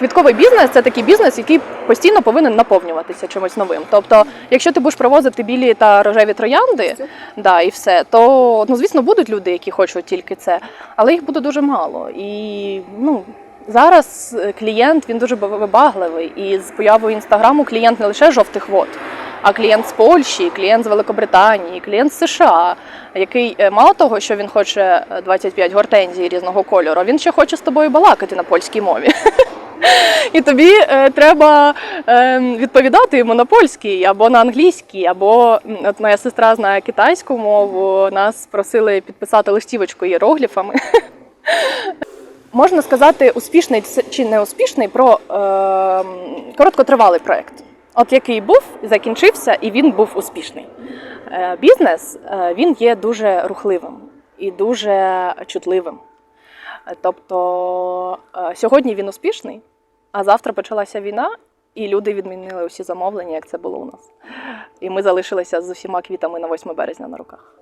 квітковий бізнес це такий бізнес, який постійно повинен наповнюватися чимось новим. Тобто, якщо ти будеш привозити білі та рожеві троянди, да, і все, то ну звісно будуть люди, які хочуть тільки це, але їх буде дуже мало. І ну зараз е, клієнт він дуже вибагливий. І з появою інстаграму клієнт не лише жовтих вод. А клієнт з Польщі, клієнт з Великобританії, клієнт з США, який е, мало того, що він хоче е, 25 гортензій різного кольору, він ще хоче з тобою балакати на польській мові. І тобі е, треба е, відповідати йому на польській або на англійській, або от моя сестра знає китайську мову. Нас просили підписати листівочку іерогліфами. Можна сказати, успішний чи не успішний про е, короткотривалий проект. От який був, закінчився, і він був успішний. Е, бізнес е, він є дуже рухливим і дуже чутливим. Тобто е, сьогодні він успішний, а завтра почалася війна, і люди відмінили усі замовлення, як це було у нас. І ми залишилися з усіма квітами на 8 березня на руках.